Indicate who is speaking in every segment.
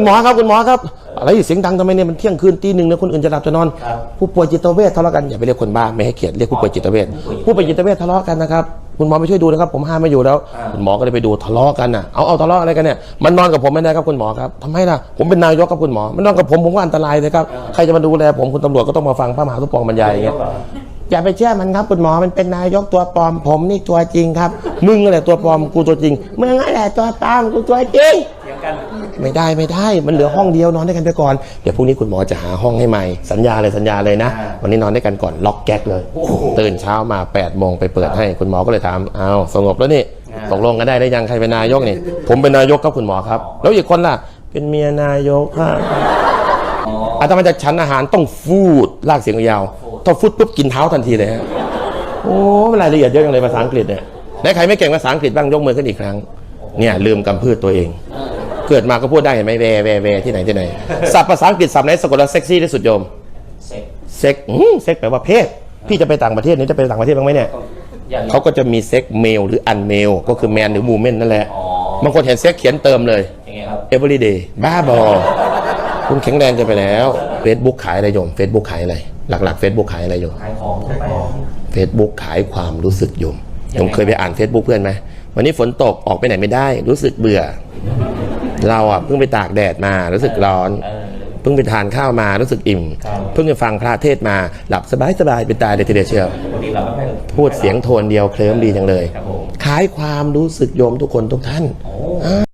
Speaker 1: คุณหมอครับคุณหมอครับ อะไรเสียงดังทำไมเนี่ยมันเที่ยงคืนตีหนึ่งนะคนอื่นจะหลับจะนอน
Speaker 2: ครับ
Speaker 1: ผู้ป่วยจิตเวชทะเลาะกันอย่าไปเรียกคนบ้าไม่ให้เกียรติเรียกผู้ป่วยจิตเวชผู้ป่วยจิตเวชทะเลาะกันนะครับคุณหมอไปช่วยดูนะครับ ผมห้ามไม่อยู่แล้ว
Speaker 2: อ่า
Speaker 1: คุณหมอก็เลยไปดูทะเลาะกันน่ะเอาเอาทะเลาะอะไรกันเนี่ยมันนอนกับผมไม่ได้ครับคุณหมอครับทำไมล่ะผมเป็นนายกครับคุณหมอมันนอนกับผมผมก็อันตรายเลยครับใครจะมาดูแลผมคุณตำรวจก็ต้องมาฟังพระมหาทุปองบรรยายอย่างเงี้ย อย่าไปเชื่อมันครับคุณหมอมันเป็นนายกตัวปลอมผมนี่ตัวจริงครับ มึงอะไรตัวปลอมกูตัวจริงมึงอะไรตัวปลอมกูตัวจริง
Speaker 2: เถียงกัน
Speaker 1: ไม่ได้ไม่ได้มันเหลือห้องเดียวนอนด้วยกันไปก่อนเดี๋ยวพรุ่งนี้คุณหมอจะหาห้องให้ใหม่สัญญาเลยสัญญาเลยนะ
Speaker 2: อ่า
Speaker 1: วันนี้นอนด้วยกันก่อนล็อกแก๊กเลย
Speaker 2: โอ้โห
Speaker 1: ตื่นเช้ามา8ปดโมงไปเปิดให้คุณหมอก็เลยถามอ้าวสงบแล้วนี่
Speaker 2: อ่า
Speaker 1: ตกลงกันได้ได้ยังใครเป็นนายกนี่ ผมเป็นนายกครับคุณหมอครับ แล้วอีกคนล่ะ เป็นเมียนายกครับ
Speaker 2: อ๋อ
Speaker 1: อาตมาจะฉันอาหารต้องฟูดลากเสียงยาวถ้าฟูดปุ๊บกินเท้าทันทีเลยฮะโอ้มันรายละเอียดเยอะจังเลยภาษาอังกฤษเนี่ยไหนใครไม่เก่งภาษาอังกฤษบ้างยกมือขึ้นอีกครั้งเนี่ยลืมกำพืชตัวเอง เกิดมาก็พูดได้เห็นไหมแวแวแวที่ไหนที่ไหนศัพท์ภาษาอังกฤษศัพท์ไหนสะกดแล้วเซ็กซี่ที่สุดโยม
Speaker 2: เซ็ก
Speaker 1: เซ็กอืมเซ็กแปลว่าเพศ พี่จะไปต่างประเทศนี่จะไปต่างประเทศบ้างไหมเนี่ย
Speaker 2: อย่างนี้
Speaker 1: เขาก็จะมีเซ็กเมลหรืออันเมลก็คือแมนหรือมูเมนนั่นแหละ
Speaker 2: อ๋อบา
Speaker 1: งคนเห็นเซ็กเขียนเติมเลย
Speaker 2: ยังไงครับ
Speaker 1: everyday บ้าบอคุณแข็งแรงเกินไปแล้ว Facebook ขายอะไรโยม Facebook ขายอะไร หลักๆ Facebook ขายอะไรโยม
Speaker 2: ขายของทั่วไป
Speaker 1: Facebook ขายความรู้สึกโยม
Speaker 2: ยั
Speaker 1: โย
Speaker 2: งไง
Speaker 1: มเคยไปอ่าน Facebook เพื่อนไหมวันนี้ฝนตกออกไปไหนไม่ได้ รู้สึกเบื่อ เราอะเพิ่งไปตากแดดมารู้สึกร้อน
Speaker 2: เออ
Speaker 1: เพิ่งไปทานข้าวมารู้สึกอิ่ม
Speaker 2: ครับ
Speaker 1: เพิ่งไปฟังพระเทศน์มาหลับสบายสบายๆเป็นตายเลยทีเดียวเชียว
Speaker 2: ปกติเราไม่ค่อย
Speaker 1: พูดเสียงโทนเดียวเคลิ้มดีจังเลย
Speaker 2: ครับผม
Speaker 1: ขายความรู้สึกโยมทุกคนทุกท่าน
Speaker 2: โอ้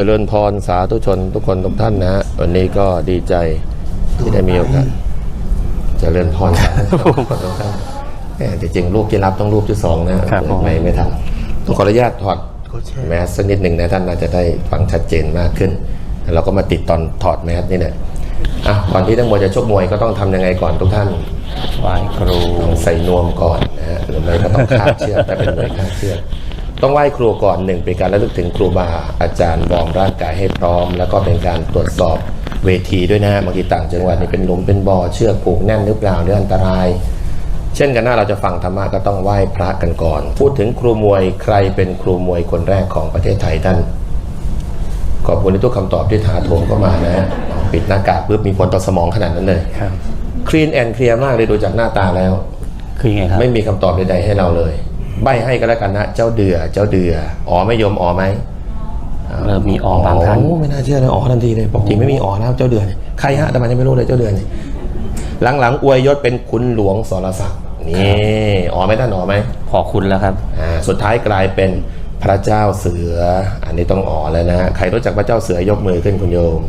Speaker 3: เจริญพร
Speaker 4: สา
Speaker 1: ธุชนทุกคนทุกท่านนะฮะวันนี้ก็ดีใจที่ได้มีโอกาสเจริญพรสาธุชนทุกคนทุกท่านแหมจริงๆรูปที่รับต้องรูปที่สองนะครับ
Speaker 5: ผม
Speaker 1: ไม่ไม่ทันต้องขออนุญาตถอดแมสสักนิดหนึ่งนะท่านน่าจะได้ฟังชัดเจนมากขึ้นแล้วเราก็มาติดตอนถอดแมสนี่แหละอะก่อนที่ทั้งหมดจะชกมวยก็ต้องทำยังไงก่อนทุกท่าน
Speaker 5: ไหว้ครู
Speaker 1: ต้องใส่นวมก่อนนะฮะหรือไม่ก็ต้องคาดเชือกแต่เป็นมวยคาดเชือก ต้องไหว้ครูก่อนหนึ่งเป็นการระลึกถึงครูบาอาจารย์วอร์มร่างกายให้พร้อม แล้วก็เป็นการตรวจสอบเวทีด้วยนะฮะบางทีต่างจังหวัดนี่เป็นหลุมเป็นบ่อเชือกผูกแน่นหรือเปล่าหรืออันตราย เช่นกันหน้าเราจะฟังธรรมะก็ต้องไหว้พระกันก่อน พูดถึงครูมวยใครเป็นครูมวยคนแรกของประเทศไทยท่านขอบคุณในทุกคำตอบที่ถาโถมเข้ามานะฮะปิดหน้ากากปุ๊บมีผลต่อสมองขนาดนั้นเลย
Speaker 5: ครับ
Speaker 1: คลีนแอนเคลียร์มากเลยดูจากหน้าตาแล้ว
Speaker 5: คือยังไงครับ
Speaker 1: ไม่มีคำตอบใดๆให้เราเลย ใบให้ก็แล้วกันนะ เจ้าเดือ เจ้าเดือ อ๋อไม่ยอมอ๋อไหม
Speaker 5: เริ่มมีอ๋อบางท่าน
Speaker 1: โอ้ไม่น่าเชื่อเลยอ๋อทันทีเลยปกติไม่มีอ๋อแล้วเจ้าเดือเนี่ยใครฮะแต่มันยังไม่รู้เลยเจ้าเดือเนี่ยหลังๆอวยยศเป็นคุณหลวงสรศักดิ์นี่อ๋อไหมท่านอ๋อไหม
Speaker 5: ขอคุณแล้วครับ
Speaker 1: อ่าสุดท้ายกลายเป็นพระเจ้าเสือ อันนี้ต้องอ๋อแล้วนะฮะใครรู้จักพระเจ้าเสือยกมือขึ้นคุณโยม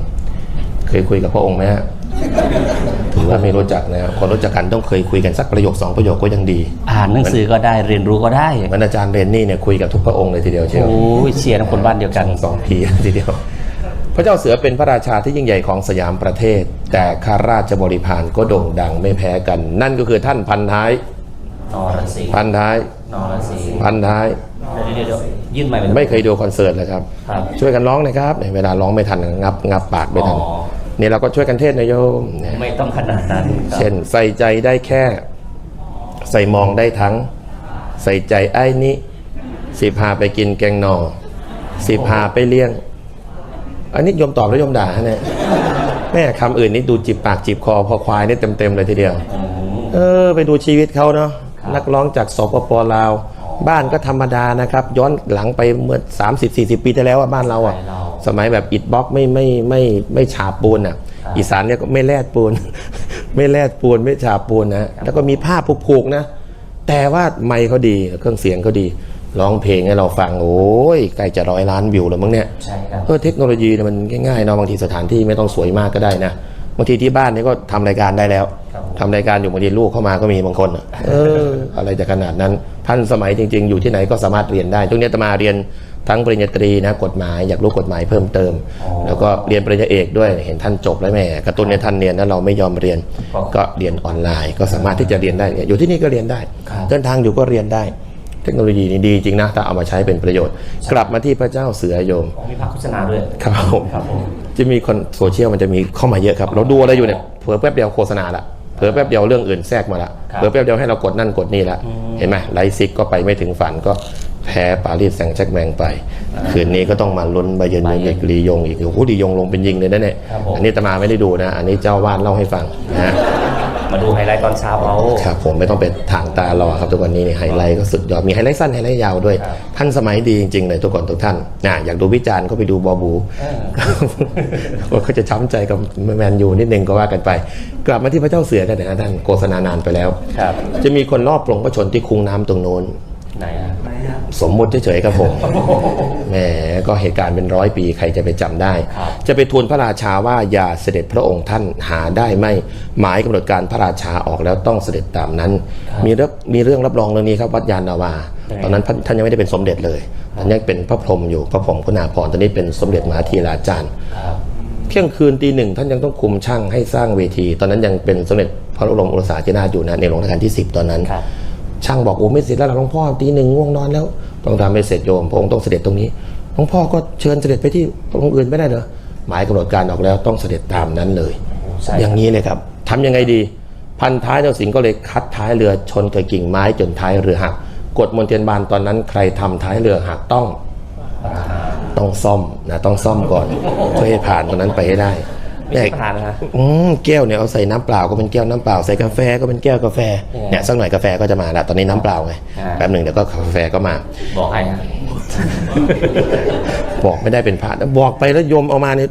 Speaker 1: เคยคุยกับพระองค์ไหมฮะถือ ว่าไม่รู้จักนะคนรู้จักกันต้องเคยคุยกันสักประโยคสองประโยคก็ยังดี
Speaker 5: อ่านหนังสือก็ได้เรียนรู้ก็ได้
Speaker 1: เหมือนอาจารย์เรนนี่เนี่ยคุยกับทุกพระองค์เลยทีเดียวเชียว
Speaker 5: โอ้ยเชียร์ทั้งคนบ้านเดียวกัน
Speaker 1: สองทีทีเดียว พระเจ้าเสือเป็นพระราชาที่ยิ่งใหญ่ของสยามประเทศ แต่ข้าราชบริพารก็โด่งดังไม่แพ้กัน นั่นก็คือท่านพันท้าย
Speaker 2: นอรสี
Speaker 1: พันท้าย
Speaker 2: นอรสี
Speaker 1: พันท้าย
Speaker 2: เดี๋ยวเดี๋ยวเดี๋ยวยื่นใหม่เป็น
Speaker 1: ไม่เคยดูคอนเสิร์ตเลยครับ
Speaker 2: ครับ
Speaker 1: ช่วยกันร้องหนะครับเนี่ยเวลาร้องไม่ทันงับงับปากไม่ทัน
Speaker 2: อ๋อ
Speaker 1: นี่เราก็ช่วยกันเทศน์นะโยมเนี่ย
Speaker 2: ไม่ต้องขนาดนั้นครับ
Speaker 1: เช่นใส่ใจได้แค่ ใส่มองได้ทั้ง ใส่ใจไอ้นี้สิพาไปกินแกงหนอสิพาไปเลี้ยง อันนี้โยมตอบแล้วโยมด่าฮะเนี่ยแม่คำอื่นนี่ดูจิบปากจิบคอพอควายนี่เต็มๆเลยทีเดียวเออ ไปดูชีวิตเขาเนาะนักร้องจากสปปลาว บ้านก็ธรรมดานะครับ ย้อนหลังไปเมื่อ 30-40 ปีที่แล้วอะบ้านเราอะ
Speaker 2: ใช่เรา
Speaker 1: สมัยแบบอิฐบล็อกไม่ไม่ไม่ไม่ฉาบปูนอะ อีสานเนี่ยก็ไม่แลดปูน ไม่แลดปูนไม่ฉาบปูนนะแล้วก็มีผ้าผูกๆนะ แต่ว่าไมค์เขาดีเครื่องเสียงเขาดีร้องเพลงให้เราฟังโอ้ยใกล้จะร้อยล้านวิวแล้วมั้งเนี่ย
Speaker 2: ใช่ครับ
Speaker 1: เออเทคโนโลยีเนี่ยมันง่ายๆเนาะบางทีสถานที่ไม่ต้องสวยมากก็ได้นะบางทีที่บ้านนี่ก็ทำรายการได้แล้ว
Speaker 2: ครับผม
Speaker 1: ทำรายการอยู่บางทีลูกเข้ามาก็มีบางคนอะเอออะไรจะขนาดนั้นท่านสมัยจริง ๆ อยู่ที่ไหนก็สามารถเรียนได้ตรงนี้อาตมาเรียน ทั้งปริญญาตรีนะกฎหมายอยากรู้กฎหมายเพิ่มเติม แล้วก็เรียนปริญญาเอกด้วยเห็นท่านจบแล้วแหม่กระตุ้นในท่านเรียนแล้วเราไม่ยอมเรียนก็เรียนออนไลน์ ก็สามารถที่จะเรียนได้เนี่ยอยู่ที่นี่ก็เรียนได้เดินทางอยู่ก็เรียนได้ เทคโนโลยีนี่ดีจริงนะถ้าเอามาใช้เป็นประโยชน์ กลับมาที่พระเจ้าเสือโยม
Speaker 2: อ๋อมีภาคโฆษณาด้วย
Speaker 1: ครับผม
Speaker 2: ครับผม
Speaker 1: จะมีคนโซเชียลมันจะมีเข้ามาเยอะครับ เราดูอะไรอยู่เนี่ยเผลอแป๊บเดียวโฆษณาละเผลอแป๊บเดียวเรื่องอื่นแทรกมาละ
Speaker 2: ครับ
Speaker 1: เผลอแป๊บเดียวให้เรากดนั่นกดนี่ละเห็นไหมไลฟ์ซิกก็ไปไม่ถึงฝันก็ แพ้ปารีสแซงต์แจ็คแมงไป คืนนี้ก็ต้องมาลุ้นไบาเยร์นมิวนิกลียงอีกโอ้โหลียงลงเป็นยิงเลยนะเนี่ย
Speaker 2: ครับผม
Speaker 1: อันนี้ตมาไม่ได้ดูนะ อันนี้เจ้าวาดเล่าให้ฟังนะ
Speaker 2: มาดูไฮไลท์ตอนเช้าเอา
Speaker 1: ครับผมไม่ต้องไปทางตารอครับทุกวันนี้นี่ไฮไลท์ก็สุดยอดมีไฮไลท์สั้นไฮไลท์ยาวด้วย
Speaker 2: ครับ
Speaker 1: ท่านสมัยดีจริงๆเลยทุกคนทุกท่านนะอยากดูวิจารณ์ก็ไปดูบอบูก็จะช้ำใจกับแมนยูนิดนึงก็ว่ากันไป กลับมาที่พระเจ้าเสือกันนะฮะท่านโฆษณานานไปแล้ว
Speaker 2: ครับ
Speaker 1: จะมีคนรอบปรงพระชนที่คุ้งน้ำตรงโน้น
Speaker 2: ไหนอะ
Speaker 1: สมมุติเฉยๆครับผมแหมก็เหตุการณ์เป็นร้อยปีใครจะไปจำได้
Speaker 2: ครับ
Speaker 1: จะไปทูลพระราชาว่าอย่าเสด็จพระองค์ท่านหาได้ไม่หมายกำหนดการพระราชาออกแล้วต้องเสด็จตามนั้น มีเรื่องมีเรื่องรับรองเรื่องนี้ครับวัดยานนาวา ตอนนั้นท่านยังไม่ได้เป็นสมเด็จเลยตอนยังเป็นพระพรหมอยู่พระพรหมคุณาภรณ์ตอนนี้เป็นสมเด็จมหาธีราจารย์
Speaker 2: ครับ
Speaker 1: เที่ยงคืนตีหนึ่งท่านยังต้องคุมช่างให้สร้างเวที ตอนนั้นยังเป็นสมเด็จพระบรมโอรสาธิราชอยู่นะในหลวงรัชกาลที่ 10 ตอนนั้น
Speaker 2: ครับ
Speaker 1: ช่างบอกโอ้ไม่เสร็จแล้วหรอกหลวงพ่อตีหนึ่งง่วงนอนแล้ว ต้องทำให้เสร็จโยมพระองค์ต้องเสด็จตรงนี้หลวงพ่อก็เชิญเสด็จไปที่องค์อื่นไม่ได้เหรอหมายกำหนดการออกแล้วต้องเสด็จตามนั้นเลย
Speaker 2: ใช่
Speaker 1: อย่างนี้เลยครับทำยังไงดี พันท้ายเจ้าสิงห์ก็เลยคัดท้ายเรือชนกับกิ่งไม้จนท้ายเรือหักกฎมนเทียนบานตอนนั้นใครทำท้ายเรือหักต้องต้องซ่อมนะต้องซ่อมก่อนเพื่อให้ผ่านตรงนั้นไปให้ได้
Speaker 2: ไม่ใช่ประธานนะฮะ
Speaker 1: อืมแก้วเนี่ยเอาใส่น้ำเปล่าก็เป็นแก้วน้ำเปล่าใส่กาแฟก็เป็นแก้วกาแฟเนี่ยสักหน่อยกาแฟก็จะมาละตอนนี้น้ำเปล่าไง
Speaker 2: อ่า
Speaker 1: แป๊บหนึ่งเดี๋ยวก็กาแฟก็มา
Speaker 2: บอกใครฮะ
Speaker 1: บอกไม่ได้เป็นพระนะบอกไปแล้วโยมเอามาเนี่ย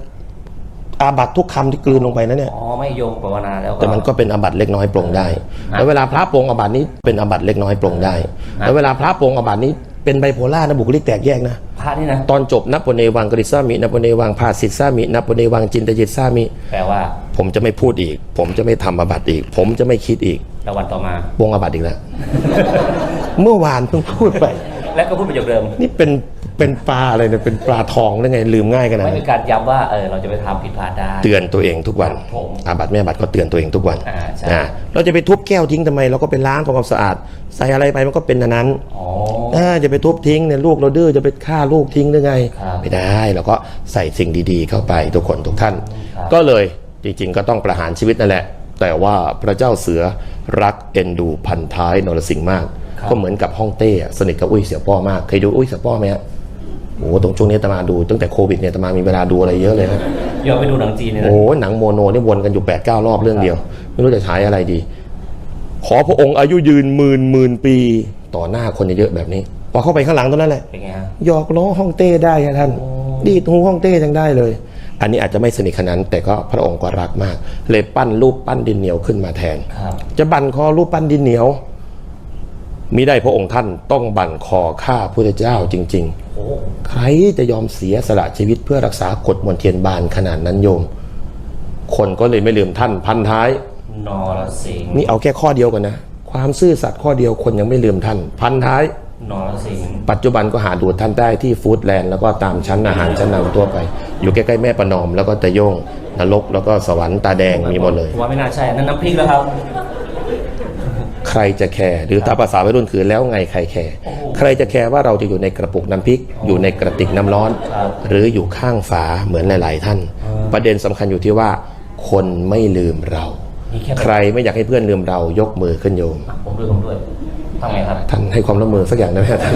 Speaker 1: อาบัตทุกคำที่กลืนลงไปนะเนี่ย
Speaker 2: อ๋อไม่โยงภาวนาแล้วก็
Speaker 1: แต่มันก็เป็นอาบัตเล็กน้อยปรงได้
Speaker 2: อะ
Speaker 1: แล้วเวลาพระปรงอาบัตนี้เป็นอาบัตเล็กน้อยปรงได้
Speaker 2: อะ
Speaker 1: แล้วเวลาพระปรงอาบัตนี้ เป็นไบโพล่านะบุคลิกแตกแยกนะ
Speaker 2: พระนี่นะ
Speaker 1: ตอนจบนับปเนวังกริซามินับปเนวังภาสิทธามินับปเนวังจินตจิตสามิ
Speaker 2: แปลว่า
Speaker 1: ผมจะไม่พูดอีก ผมจะไม่ทำอาบัติอีก ผมจะไม่คิดอีก
Speaker 2: แล้ววันต่อมา
Speaker 1: วงอาบัติอีกแล้ว เมื่อวานเพิ่งพูดไป
Speaker 2: แล้วก็พูดประโยคเดิม
Speaker 1: นี่เป็นเป็นปลาอะไรเนี่ยเป็นปลาทองหรือไงลืมง่ายขนาด
Speaker 2: ไม่
Speaker 1: นั้
Speaker 2: มี
Speaker 1: น
Speaker 2: การย้ำว่าเออเราจะไปทำผิดพลาดได้
Speaker 1: เตือนตัวเองทุกวัน
Speaker 2: ผม
Speaker 1: อาบัติไม่อาบัติก็เตือนตัวเองทุกวัน
Speaker 2: อ่าใช่
Speaker 1: อ่าเราจะไปทุบแก้วทิ้งทำไมเราก็ไปล้างทำความสะอาด ใส่อะไรไปมันก็เป็นอันนั้น
Speaker 2: อ๋อ
Speaker 1: อ่าจะไปทุบทิ้งเนี่ยลูกเราดื้อจะไปฆ่าลูกทิ้งหรือไง
Speaker 2: ครับ
Speaker 1: ไม่ได้เราก็ใส่สิ่งดีๆ เข้าไปทุกคนทุกท่าน
Speaker 2: ครับ
Speaker 1: ก็เลยจริงๆ ก็ต้องประหารชีวิตนั่นแหละ แต่ว่าพระเจ้าเสือรักเอ็นดูพันท้ายนรสิงห์มาก ก็เหมือนกับฮ่องเต้อะสนิทกับอุ้ยเสี่ยป้อมากเคยดูอุ้ยเสี่ยป้อไหมฮะโอ้โหตรงช่วงนี้อาตมาดูตั้งแต่โควิดเนี่ยอาตมามีเวลาดูอะไรเยอะเลยนะ
Speaker 2: ย้อนไปดูหนังจีนเนี่ยนะ
Speaker 1: โอ้โหหนังโมโนนี่วนกันอยู่8ปดเก้ารอบเรื่องเดียว ไม่รู้จะฉายอะไรดี ขอพระองค์อายุยืนหมื่นหมื่นปี ต่อหน้าคนเยอะๆแบบนี้พอเข้าไปข้างหลังตรงนั้นแหละ
Speaker 2: เป็นไงฮะ
Speaker 1: หยอกล้อฮ่องเต้ได้ฮะท่าน ดีดหูฮ่องเต้ยังได้เลย อันนี้อาจจะไม่สนิทขนาดนั้นแต่ก็พระองค์ก็รักมาก เลยปั้นรูปปั้นดินเหนียวขึ้นมาแทน
Speaker 2: ครับ
Speaker 1: จะบั่นคอรูปปั้นดินเหนียวมิได้พระองค์ท่านต้องบั่นคอฆ่าพระเจ้าจริง ๆ
Speaker 2: โอ้
Speaker 1: ใครจะยอมเสียสละชีวิตเพื่อรักษากฎมนเทียนบานขนาดนั้นโยม คนก็เลยไม่ลืมท่านพันท้าย
Speaker 2: นอรสิงห์
Speaker 1: นี่เอาแค่ข้อเดียวกันนะ ความซื่อสัตย์ข้อเดียวคนยังไม่ลืมท่าน พันท้าย
Speaker 2: นอรสิงห์
Speaker 1: ปัจจุบันก็หาดูท่านได้ที่ฟู้ดแลนด์แล้วก็ตามชั้นอาหารชั้นนำทั่วไป อยู่ใกล้ๆแม่ประนอม แล้วก็ตะโยงนรกแล้วก็สวรรค์ตาแดงมีหมดเลย
Speaker 2: ว่าไม่น่าใช่นั่นน้ำพริกแล้วครับ
Speaker 1: ใครจะแคร์หรือตามภาษาวัยรุ่นคือแล้วไงใครแคร์ใครจะแคร์ว่าเราจะอยู่ในกระปุกน้ำพริก อยู่ในกระติกน้ำร้อน
Speaker 2: ครับ
Speaker 1: หรืออยู่ข้างฝาเหมือนหลาย ๆ ท่าน ประเด็นสำคัญอยู่ที่ว่า คนไม่ลืมเรา
Speaker 2: นี่แค่
Speaker 1: ใครไม่อยากให้เพื่อนลืมเรายกมือขึ้นโยม
Speaker 2: ผมด้วยผมด้วยทำไงครับ
Speaker 1: ท่านให้ความร่วมมือสักอย่างได้ไหมท่าน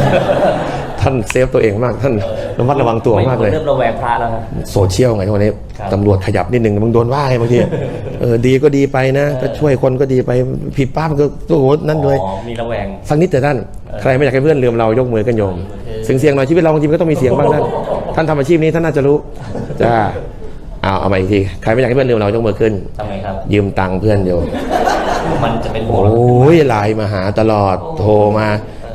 Speaker 1: ท่านเซฟตัวเองมากท่านระมัดระวังตัวมากเลย
Speaker 2: เริ่มระแวงพระแล้วครับ
Speaker 1: โซเชียลไงทุกวันนี้
Speaker 2: ครับ
Speaker 1: ตำรวจขยับนิดนึงมึงโดนว่าไงบางทีเออดีก็ดีไปนะก็ช่วยคนก็ดีไปผิดป้ามก็โอ้โหนั่นเลย
Speaker 2: อ๋อมีระแวง
Speaker 1: สักนิดแต่ท่านใครไม่อยากให้เพื่อนลืมเรายกมือกันโยมเสียงเสียงๆหน่อยชีวิตเราบางทีมันก็ต้องมีเสียงบ้างท่านท่านทำอาชีพนี้ท่านน่าจะรู้จ้า เอาเอามาอีกทีใครไม่อยากให้เพื่อนลืมเรายกมือขึ้น
Speaker 2: ทำไงครับ
Speaker 1: ยืมตังค์เพื่อนโยม
Speaker 2: มันจะเป็นห่ว
Speaker 1: โอง้ยไลน์มาหาตลอดโทรมา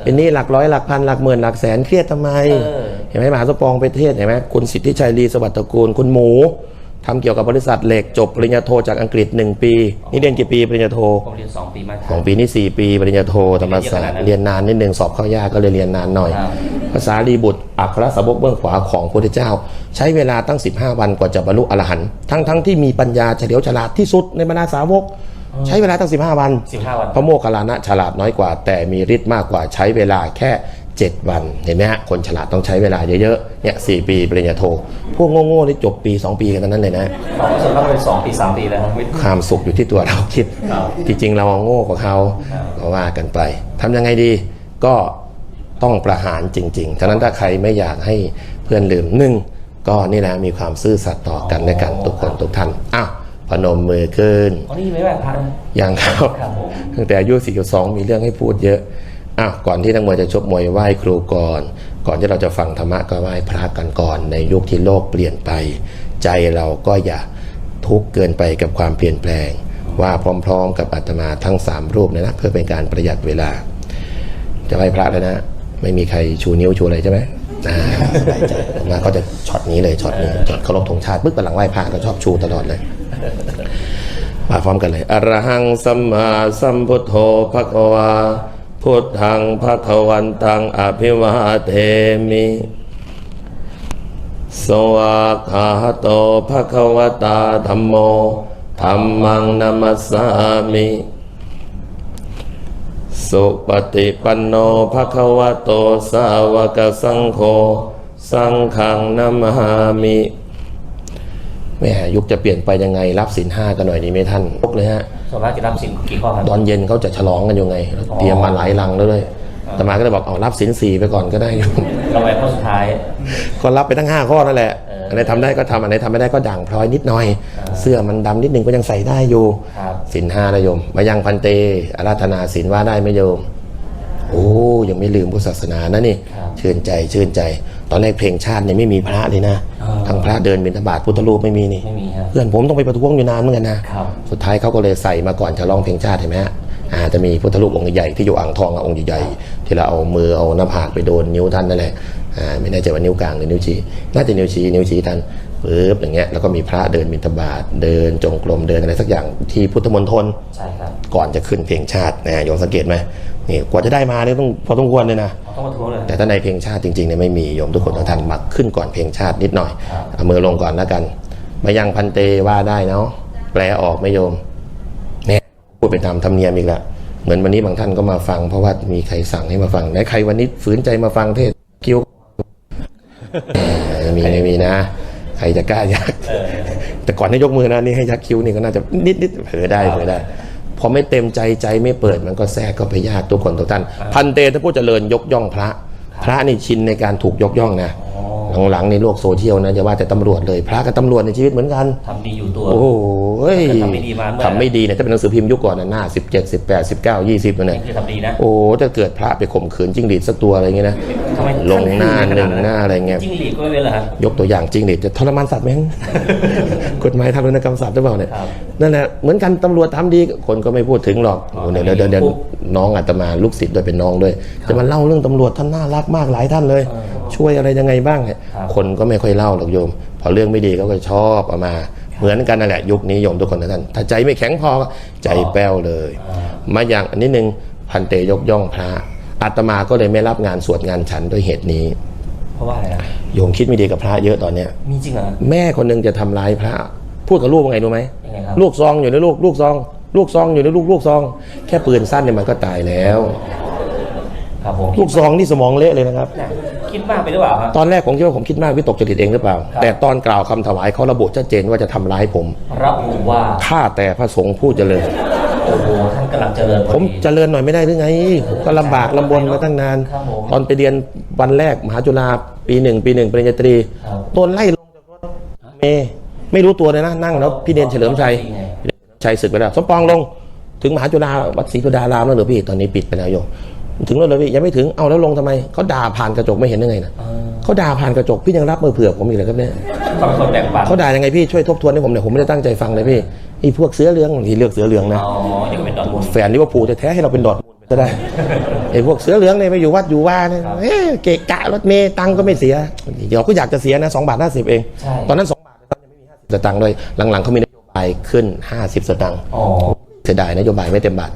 Speaker 1: เป็นหนี่หลักร้อยหลักพันหลักหมื่นหลักแสนเครียดทำไมเห็นไหมมหาสมปองไปเทศเห็นไหมคุณสิทธิชัยลีสวัสดิ์ตระกูลคุณหมู ทำเกี่ยวกับบริษัทเหล็กจบปริญญาโทจากอังกฤษ 1 ปี นี่เรียนกี่ปีปริญญาโท
Speaker 2: ผมเรียนสองปีมา
Speaker 1: สองปีนี่ 4 ปี ปริญญาโทธรรมศาสตร์เรียนนานนิดนึงสอบเข้ายากก็เลยเรียนนานหน่อย
Speaker 2: ครับ
Speaker 1: ภาษาลีบุตรอัครสาวกเบื้องขวาของพระพุทธเจ้า ใช้เวลาตั้ง 15 วันกว่าจะบรรลุอรหันต์ทั้งทั้งที่มีปัญญาเฉลียวฉลาดที่สุดในบรรดาสาวก ใช้เวลาตั้ง 15 วัน
Speaker 2: สิบห้าวัน
Speaker 1: พระโมคคัลลานะฉลาดน้อยกว่า แต่มีฤทธิ์มากกว่าใช้เวลาแค่ 7 วันเห็นไหมฮะคนฉลาดต้องใช้เวลาเยอะๆเนี่ยสปีปริญญาโท พวกโง่ๆนี่จบปี 2 ปีกันทั้งนั้นเลยนะ
Speaker 2: สองส่วนมากเป็นสองปีสามปีแล้วครับ
Speaker 1: ความสุขอยู่ที่ตัวเราคิดที่จริงเราโง่กว่าเขาก็ว่ากันไปทำยังไงดีก็ต้องประหารจริงๆฉะนั้นถ้าใครไม่อยากให้เพื่อนลืมหนึ่งก็นี่แหละมีความซื่อสัตย์ต่อกันด้วยกันทุกคนทุกท่านอ้าวพนมมือขึ้น
Speaker 2: อ๋อนี่ไม่แบบพัน
Speaker 1: ยังครับ
Speaker 2: ครับผม
Speaker 1: ตั้งแต่อายุ 42 มีเรื่องให้พูดเยอะ อ้าวก่อนที่นักมวยจะชกมวยไหว้ครูก่อน ก่อนที่เราจะฟังธรรมะก็ไหว้พระกันก่อน ในยุคที่โลกเปลี่ยนไป ใจเราก็อย่าทุกข์เกินไปกับความเปลี่ยนแปลง ว่าพร้อมๆ กับอาตมาทั้ง 3 รูปนยนะเพื่อเป็นการประหยัดเวลา จะไหว้พระแล้วนะ ไม่มีใครชูนิ้วชูอะไรใช่ไหมอ่าสบายใจมาก็จะช็อตนี้เลยช็อตนี้ช็อตเคารพธงชาติปึ๊บกำลังไหว้พระก็ชอบชูตลอดเลยมาพร้อมกันเลยอรหังสัมมาสัมพุทโธภะคะวา พุทธังภะควันตังอภิวาเทมิ สวากขาโตภะคะวตาธัมโมธัมมังนัมัสสามิ สุปฏิปันโนภะคะวะโตสาวกสังโฆสังฆังนัมหามิแม่ยุคจะเปลี่ยนไปยังไงรับสินห้ากันหน่อยดีไหมท่านพกเลยฮะ
Speaker 2: ส่วนมากจะรับสินกี่ข้อครับ
Speaker 1: ตอนเย็นเขาจะฉลองกันอยู่ไง เตรียมมาหลายลังแล้วเลยแต่มาก็เลยบอกเอารับสินสี่ไปก่อนก็ได้อยู่
Speaker 2: เราไปข้อสุดท้าย
Speaker 1: ก็รับไปทั้งห้าข้อนั่นแหละ
Speaker 2: เอออั
Speaker 1: อันไหนทำได้ก็ทำอันไหนทำไม่ได้ก็ด่างพลอยนิดหน่อย เสื้อมันดำนิดนึงก็ยังใส่ได้อยู่
Speaker 2: ครับ
Speaker 1: สินห้านะโยมมายังพันเตอาราธนาสินว่าได้ไหมโยมโอ้ยังไม่ลืมพุทธศาสนานะนี่
Speaker 2: ครับ
Speaker 1: ชื่นใจชื่นใจ ตอนแรกเพลงชาติเนี่ยไม่มีพระเลยนะ
Speaker 2: อ่า
Speaker 1: ทั้งพระเดินบิณฑบาตพุทธรูปไม่มีนี่
Speaker 2: ไม่มีครับ
Speaker 1: เพื่อนผมต้องไปประท้วงอยู่นานเหมือนกันนะครับ สุดท้ายเขาก็เลยใส่มาก่อนจะร้องเพลงชาติเห็นไหมฮะอาจะมีพุทธรูปองค์ใหญ่ๆที่อยู่อ่างทองอะองค์ใหญ่ๆที่เราเอามือเอาหน้าผากไปโดนนิ้วท่านนั่นแหละอ่าไม่แน่ใจว่านิ้วกลางหรือนิ้วชี้น่าจะนิ้วชี้นิ้วชี้ท่าน ปึ๊บอย่างเงี้ยแล้วก็มีพระเดินบิณฑบาตเดินจงกรมเดินอะไรสักอย่างที่พุทธมณฑล
Speaker 2: ใช่ครับ
Speaker 1: ก่อนจะขึ้นเพลงชาตินะโยมสังเกตไหมนี่กว่าจะได้มาเนี่ยต้องพอต้องควรเลยนะ
Speaker 2: ต้องมาทวงเลย
Speaker 1: แต่ถ้าในเพลงชาติจริงๆเนี่ยไม่มีโยมทุกคนทุกท่านมักขึ้นก่อนเพลงชาตินิดหน่อย
Speaker 2: ครับ
Speaker 1: เอามือลงก่อนแล้วกันมายังพันเตว่าได้เนาะแปลออกไหม่โยมเนี่ยพูดเป็นธรรมธรรมเนียมอีกแล้วเหมือนวันนี้บางท่านก็มาฟัง เพราะว่ามีใครสั่งให้มาฟังไหนใครวันนี้ฝืนใจมาฟังเทศน์คิวเออมีไม่มีนะ ใครจะกล้ายัก
Speaker 2: เออ
Speaker 1: แต่ก่อนให้ยกมือนะนี่ให้ยักคิ้วนี่ก็น่าจะนิดนิดๆเผลอได้เผลอได้พอไม่เต็มใจใจไม่เปิดมันก็แทรกก็ไปยากทุกคนทุกท่านพันเตถ้าพูดเจริญยกย่องพระ พระนี่ชินในการถูกยกย่องนะ หลังๆในโลกโซเชียลนะอย่าว่าแต่ตำรวจเลยพระกับตำรวจในชีวิตเหมือนกัน
Speaker 2: ทำดีอยู่ตัว
Speaker 1: โอ้โหเฮ้ย
Speaker 2: ทำไม่ดีมาเมื่อไหร่
Speaker 1: ทำไม่ดีเนี่ยถ้าเป็นหนังสือพิมพ์ยุคก่อนนะหน้า 17 18 19 20นั่น
Speaker 2: นี่
Speaker 1: น่ะ
Speaker 2: คือทำดีนะ
Speaker 1: โอ้ถ้าเกิดพระไปข่มขืนจิ้งหรีดสักตัวอะไรเงี้ยนะ
Speaker 2: ทำไม
Speaker 1: ลงหน้าหนึ่งหน้าอะไรเงี้ย
Speaker 2: จิ้งหรีดก็ไม่เป็นเหรอครับ
Speaker 1: ยกตัวอย่างจริงดิจะทรมานสัตว์ไหมกฎหมายทารุณกรรมสัตว์หรือเปล่าเนี่ย
Speaker 2: ครับ
Speaker 1: นั่นแหละเหมือนกันตำรวจทำดีคนก็ไม่พูดถึงหรอกโอ้เดี๋ยวเดี๋ยวเดี๋ยวเดี๋ยว
Speaker 2: ปุ๊บ
Speaker 1: น้องอาตมาลูกศิษย์ด้วยเป็นน้องด้วยจะมาเล่าเรื่องตำรวจท่านน่ารักมากหลายท่านเลย ช่วยอะไรยังไงบ้างเนี่ย
Speaker 2: ครับ
Speaker 1: คนก็ไม่ค่อยเล่าหรอกโยม พอเรื่องไม่ดีเขาก็ชอบเอามา เหมือนกันนั่นแหละยุคนี้โยมทุกคนนะท่านถ้าใจไม่แข็งพอใจแป้วเลย มาอย่างอันนี้หนึ่งพันเตยกย่องพระอาตมาก็เลยไม่รับงานสวดงานฉันด้วยเหตุนี้
Speaker 2: เพราะว่าอะไรนะ
Speaker 1: โยมคิดไม่ดีกับพระเยอะตอนเนี้ย
Speaker 2: มีจริงเหรอ
Speaker 1: แม่คนหนึ่งจะทำร้ายพระ พูดกับลูกว่าไงรู้ไหม
Speaker 2: ยังไงครับ
Speaker 1: ลูกซองอยู่ในลูกลูกซอง ลูกซองอยู่ในลูกลูกซอง แค่ปืนสั้นเนี่ยมันก็ตายแล้ว
Speaker 2: ครับผม
Speaker 1: ลูกซองนี่สมองเละเลยนะครับ
Speaker 2: น่ะคิดมากไปหรือเปล่าครับ
Speaker 1: ตอนแรกผมคิดว่าผมคิดมากวิตกจริตเองหรือเปล่า
Speaker 2: ครับ
Speaker 1: แต่ตอนกล่าวคำถวายเขาระบุชัดเจนว่าจะทำร้ายผม
Speaker 2: ระบุว่า
Speaker 1: ข้าแต่พระสงฆ์ผู้เจริญ
Speaker 2: โอ้โห ท่านกำลังเจริญพ
Speaker 1: ผ
Speaker 2: อ
Speaker 1: ม
Speaker 2: ดี
Speaker 1: เจริญหน่อยไม่ได้หรือไงผมก็ลำบากลำบนมาตั้งนาน
Speaker 2: ครับผม
Speaker 1: ตอนไปเรียนวันแรกมหาจุฬาปีหนึ่งปีหนึ่งปริญญาตรี
Speaker 2: ครับ
Speaker 1: โดนไล่ลงจากรถเมย์ไม่รู้ตัวเลยนะนั่งแล้วพี่เดนเฉลิมชัย
Speaker 2: ยังไง
Speaker 1: ชัยศึกไปแล้วสมปองลงถึงมหาจุฬาวัดศรีสุดารามแล้วเหรือพี่ตอนนี้ปิดไปแล้วโยม ถึงแล้วเหรอพี่ยังไม่ถึงเอาแล้วลงทำไมเขาด่าผ่านกระจกไม่เห็นยังไงนะ
Speaker 2: เออ
Speaker 1: เขาด่าผ่านกระจกพี่ยังรับมือเผื่อผมอีกเลยครับเนี่ย
Speaker 2: บางคนแบ่งปัน
Speaker 1: เขาด่ายังไงพี่ช่วยทบทวนให้ผมหน่อยผมไม่ได้ตั้งใจฟังเลยพี่ไอ้พวกเสือเหลืองที่เลือกเสือเหลืองนะ
Speaker 2: อ๋อนี่ก็เป็นดอทมูล
Speaker 1: แฟนลิเวอร์พูลแท้ๆให้เราเป็นดอร์ทมุนด์ก็ได้ไอ้พวกเสือเหลืองเนี่ยไปอยู่วัดอยู่ว่าเนี่ย
Speaker 2: ครับ
Speaker 1: เอ๊ะเกะกะรถเมย์ตังค์ก็ไม่เสียเดี๋ยวก็อยากจะเสียนะสองบาทห้าสิบเอง
Speaker 2: ใช่
Speaker 1: ตอนนั้นสองบาทตอนยังไม่มีห้าสิบสตางค์ด้วยหลังๆเขามีนโยบายขึ้น50สตางค์
Speaker 2: อ๋อ
Speaker 1: เสียดายนโยบายไม่เต็มบาท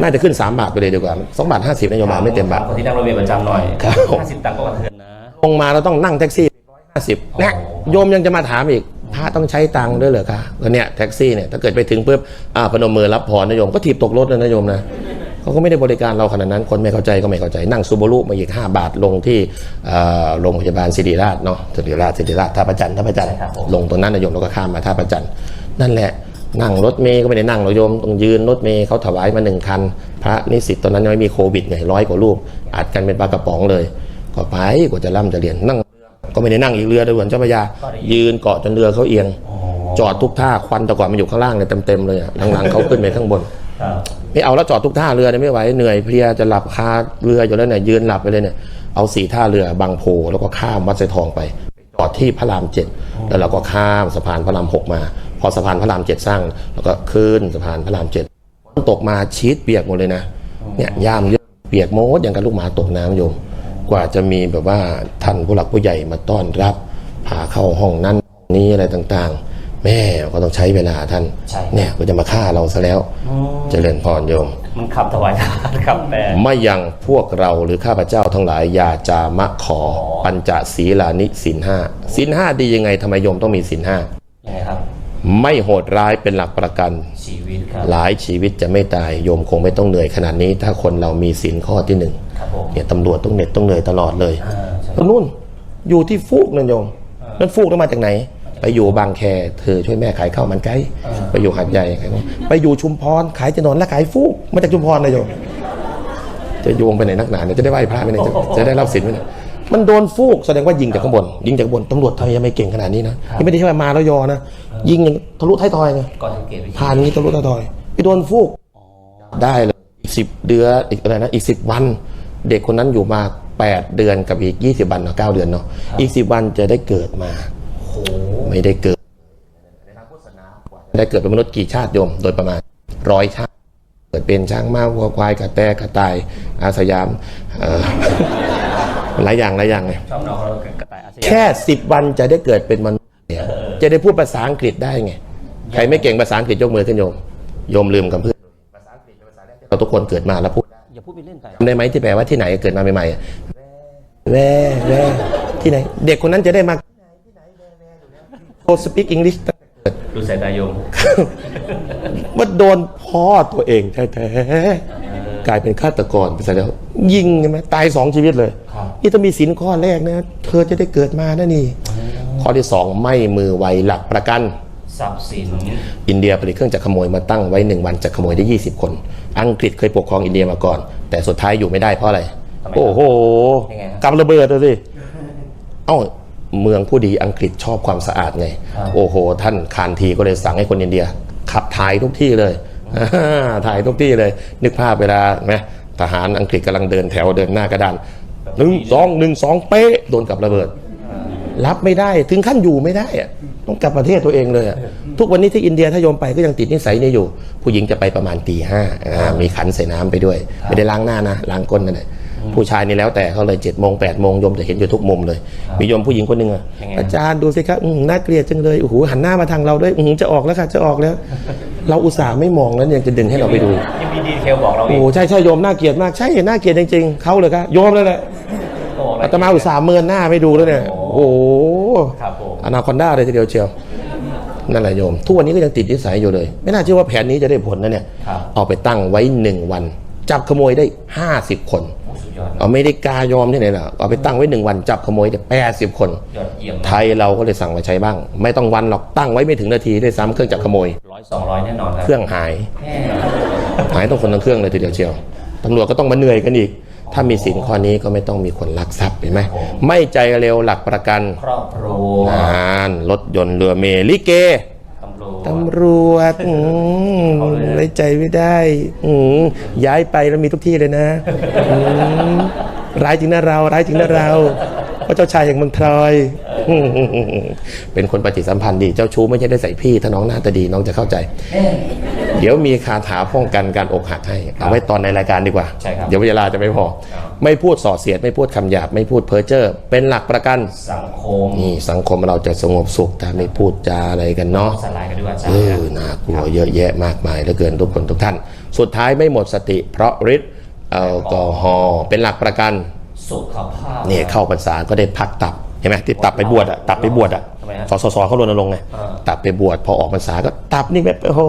Speaker 1: น่าจะขึ้น 3 บาทไปเลยดีกว่า2บาท50นโยบายไม่เต็มบาท
Speaker 2: คนที่นั่งรถเมล์ประจำหน่อย
Speaker 1: ครับ
Speaker 2: ห้าสิบตังค์ก็กระเทือนนะ
Speaker 1: ลงมาเราต้องนั่งแท็กซี่ห้าสิบเนี่ย
Speaker 2: อ๋อ
Speaker 1: โยมยังจะมาถามอีกพระต้องใช้ตังค์ด้วยเหรอคะก็เนี่ยแท็กซี่เนี่ยถ้าเกิดไปถึงปุ๊บอ่าพนมมือรับพรนะโยมก็ถีบตกรถเลยนะโยมนะเขาก็ไม่ได้บริการเราขนาดนั้นคนไม่เข้าใจก็ไม่เข้าใจนั่งซูโบรุมาอีก 5 บาทลงที่เอ่อโรงพยาบาลศิริราชเนาะศิริราชศิริราชท่าประจันทร์ท่าประจันทร์ลงตรงนั้นนะโยมแล้วก็ข้ามมาท่าประจันทร์นั่นแหละ นั่งรถเมย์ก็ไม่ได้นั่งเราโยมต้องยืนรถเมย์เขาถวายมาหนึ่งคัน พระนิสิตตอนนั้นยังไม่มีโควิดไงร้อยกว่ารูปอัดกันเป็นปลากระป๋องเลย ก็ไปกว่าจะร่ำจะเรียนนั่งก็ไม่ได้นั่งอีกเรือเดือนเจ้าพระยา ยืนเกาะจนเรือเขาเอียง จอดทุกท่าควันแต่ก่อนมันอยู่ข้างล่างเลยเต็มๆเลยอะหลังๆเขาขึ้นไปข้างบนไม่เอาแล้วจอดทุกท่าเรือเนี่ยไม่ไหวเหนื่อยเพลียจะหลับคาเรืออยู่แล้วเนี่ยยืนหลับไปเลยเนี่ยเอาสี่ท่าเรือบางโพแล้วก็ข้ามวัดไซทองไปจอดที่พระรามเจ็ดแล้วเราก็ข้ามสะพานพระรามหกมา พอสะพานพระรามเจ็ดสร้าง แล้วก็ขึ้นสะพานพระรามเจ็ดฝนตกมาชีดเปียกหมดเลยนะเนี่ยย่ามเยอะเปียกโมดอย่างกับลูกหมาตกน้ำโยม กว่าจะมีแบบว่าท่านผู้หลักผู้ใหญ่มาต้อนรับพาเข้าห้องนั้นห้องนี้อะไรต่างๆ แม่ก็ต้องใช้เวลาท่าน
Speaker 2: ใช่
Speaker 1: เนี่ยก็จะมาฆ่าเราซะแล้วเจริญพรโยม
Speaker 2: มันขับถวายทานขับแต่
Speaker 1: ไม่ยังพวกเราหรือข้าพเจ้าทั้งหลายอย่าจามะขอปัญจศีลานิสินห้าสินห้าดียังไงทำไมโยมต้องมีสินห้า
Speaker 2: ยัง ไงครับ
Speaker 1: ไม่โหดร้ายเป็นหลักประกัน
Speaker 2: ชีวิตครับ
Speaker 1: หลายชีวิตจะไม่ตายโยมคงไม่ต้องเหนื่อยขนาดนี้ ถ้าคนเรามีสินข้อที่หนึ่ง
Speaker 2: ครับผม
Speaker 1: เนี่ยตำรวจต้องเหน็ดต้องเหนื่อยตลอดเลย
Speaker 2: อ่าใช่
Speaker 1: ตรงนู่นอยู่ที่ฟูกนั่นโยมนั่นฟูกนั้นมาจากไหน ไปอยู่บางแคเธอช่วยแม่ขายข้าวมันไก่ไปอยู่หัดใหญ่ขายของไปอยู่ชุมพรขายจะนอนและขายฟูกมาจากชุมพรนะโยม จะโยงไปไหนนักหนาเนี่ยจะได้ไหว้พระไหมเนี่ยจะจะได้รับสินไหมเนี่ยมันโดนฟูกแสดงว่ายิงจากข้างบน ยิงจากข้างบนตำรวจไทยยังไม่เก่งขนาดนี้นะนี่ไม่ได้ใช่ว่ามาแล้วยอนะ ยิงอย่างทะลุท้ายทอยไง
Speaker 2: ก็สังเกตวิธี
Speaker 1: ผ่านนี้ทะลุท้ายทอยไปโดนฟูกได้เลยอีกสิบเดือนอีกอะไรนะอีกสิบวัน เด็กคนนั้นอยู่มาแปดเดือนกับอีกยี่สิบวันเนาะเก้าเดือนเนาะอีกสิบวันจะได้เกิดมา
Speaker 2: โอ้
Speaker 1: ไม่ได้เกิดได้เกิดเป็นมนุษย์กี่ชาติโยมโดยประมาณร้อยชาติ เกิดเป็นช้างม้าวัวควายกระแตกระต่าย อาสยามเอ่อหลายอย่างหลายอย่างเลย
Speaker 2: ชอบน้องเรากระต่ายอาสยาม
Speaker 1: แค่สิบวันจะได้เกิดเป็นมนุษย์เนี่ย จะได้พูดภาษาอังกฤษได้ไง ใครไม่เก่งภาษาอังกฤษยกมือขึ้นโยม โยมลืมกับเพื่อนภาษาอังกฤษเป็นภาษาแรกที่เราทุกคนเกิดมาแล้วพูดได้
Speaker 5: อย่าพูดไปเล่นไป
Speaker 1: จำได้ไหมที่แปลว่าที่ไหนเกิดมาใหม่ๆอะแว่แว่ที่ไหน เด็กคนนั้นจะได้มาโ o speak English
Speaker 2: ดูสายตาโยม
Speaker 1: ว่าโดนพ่อตัวเองแท้ๆ กลายเป็นฆาตกรไปซะแล้วยิงใช่ไหมตายสองชีวิตเลย
Speaker 2: ครับ
Speaker 1: นี่ถ้ามีสินข้อแรกนะ เธอจะได้เกิดมานะนี่ ข้อที่สองไม่มือไวหลักประกัน
Speaker 2: ทรัพย์สิน
Speaker 1: อินเดียผลิตเครื่องจักรขโมยมาตั้งไว้หนึ่งวันจะขโมยได้ 20 คน อังกฤษเคยปกครองอินเดียมาก่อน แต่สุดท้ายอยู่ไม่ได้เพราะอะไร
Speaker 2: ทำไม
Speaker 1: โอ้โห
Speaker 2: ยังไงครับ
Speaker 1: กำระเบิดเลยสิเอ้าเมืองผู้ดีอังกฤษชอบความสะอาดไง
Speaker 2: ครับ
Speaker 1: โอ้โห ท่านคานทีก็เลยสั่งให้คนอินเดีย ขับถ่ายทุกที่เลย ถ่ายทุกที่เลย นึกภาพเวลาไหมทหารอังกฤษกำลังเดินแถวเดินหน้ากระดานหนึ่งสองหนึ่งสองเป๊ะโดนกับระเบิด รับไม่ได้ถึงขั้นอยู่ไม่ได้อะต้องกลับประเทศตัวเองเลยอะทุกวันนี้ที่อินเดียถ้าโยมไปก็ยังติดนิสัยนี้อยู่ ผู้หญิงจะไปประมาณตีห้าอ่ามีขันใส่น้ำไปด้วย ไม่ได้ล้างหน้านะล้างก้นนั่นแหละ ผู้ชายนี่แล้วแต่เขาเลยเจ็ดโมงแปดโมงโยมจะเห็นอยู่ทุกมุมเลย มีโยมผู้หญิงคนหนึ่งอะ
Speaker 2: ยังไง
Speaker 1: อาจารย์ดูสิครับอื้อหือน่าเกลียดจังเลยโอ้โหหันหน้ามาทางเราด้วยอื้อหือจะออกแล้วค่ะจะออกแล้ว เราอุตส่าห์ไม่มองแล้วยังจะดึงให้เราไปดู
Speaker 2: ยังมีดีเทลบอกเราอี
Speaker 1: โอ้
Speaker 2: ก
Speaker 1: โหใช่ใช่โยมน่าเกลียดมากใช่น่าเกลียดจริงๆเขาเลยครับโยมเลยแหละ
Speaker 2: ก็บอก
Speaker 1: อาตมาอุตส่าห์เมินหน้าไม่ดูแล้วเนี่ยโอ้โห
Speaker 2: ครับผม
Speaker 1: อนาคอนด้าเลยทีเดียวเชียวนั่นแหละโยม ทุกวันนี้ก็ยังติดนิสัยอยู่เลย ไม่น่าเชื่อว่าแผนนี้จะได้ผลนะเนี่ย
Speaker 2: ครับ
Speaker 1: เอาไปตั้งไว้หนึ่งวัน จับขโมยได้ห้าสิบคน
Speaker 2: โอ้ สุดยอด
Speaker 1: อเมริกายอมที่ไหนล่ะเอาไปตั้งไว้หนึ่งวันจับขโมยได้แปดสิบคน
Speaker 2: ยอดเยี่ยม
Speaker 1: ไทยเราก็เลยสั่งมาใช้บ้าง ไม่ต้องวันหรอกตั้งไว้ไม่ถึงนาทีด้วยซ้ำเครื่องจับขโมย
Speaker 2: ร้อยสองร้อยแน่นอนครับ
Speaker 1: เครื่องหาย
Speaker 2: แน่
Speaker 1: หายต้องคนทั้งเครื่องเลยทีเดียวเชียวตำรวจก็ต้องมาเหนื่อยกันอีก ถ้ามีสินข้อนี้ก็ไม่ต้องมีคนลักทรัพย์เห็นไหมไม่ใจเร็วหลักประกัน
Speaker 2: ครอบครัว
Speaker 1: งานรถยนต์เรือเมลิเก
Speaker 2: ตำรวจ
Speaker 1: ตำรวจอืม
Speaker 2: เอาเลย
Speaker 1: ไว้ใจไม่ได้อืมย้ายไปแล้วมีทุกที่เลยนะอืมร้ายจริงนะเราร้ายจริงนะเรา เพราะเจ้าชายอย่างเมืองทรอยอืมเป็นคนปฏิสัมพันธ์ดีเจ้าชู้ไม่ใช่ได้ใส่พี่ถ้าน้องหน้าตาดีน้องจะเข้าใจ เดี๋ยวมีคาถาป้องกันการอกหักให้เอาไว้ตอนในรายการดีกว่า
Speaker 2: ใช่ครับ
Speaker 1: เดี๋ยวเวลาจะไม่พอ ไม่พูดส่อเสียดไม่พูดคำหยาบไม่พูดเพ้อเจ้อเป็นหลักประกัน
Speaker 2: สังคม
Speaker 1: นี่สังคมเราจะสงบสุขถ้าไม่พูดจาอะไรกันเนาะ
Speaker 2: สลายกันด้วยวาจา
Speaker 1: เออน่ากลัวเยอะแยะมากมายเหลือเกินทุกคนทุกท่าน สุดท้ายไม่หมดสติ เพราะฤทธิ์แอลกอฮอล์เป็นหลักประกัน
Speaker 2: สุขภาพ
Speaker 1: เนี่ยเข้าพรรษาก็ได้พักตับเห็นไหมที่ตับไปบวชอะตับไปบวชอะ
Speaker 2: ทำไมฮะ
Speaker 1: สสสเขารณรงค์ไง
Speaker 2: อ่า
Speaker 1: ตับไปบวชพอออกพรรษาก็ตับนี่แบบโอ้โห